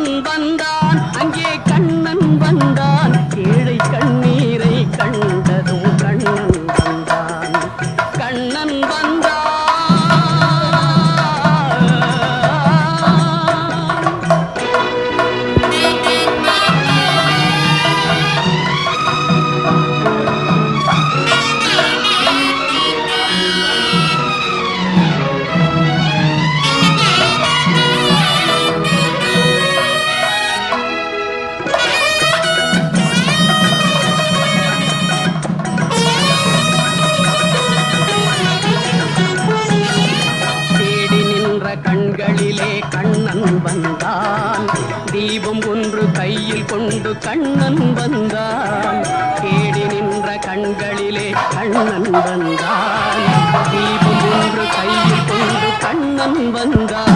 கண்ணன் வந்தான் அங்கே கண்ணன் கண்ணன் வந்தான். தீபம் ஒன்று கையில் கொண்டு கண்ணன் வந்தான். தேடி நின்ற கண்களிலே கண்ணன் வந்தான். தீபம் ஒன்று கையில் கொண்டு கண்ணன் வந்தான்.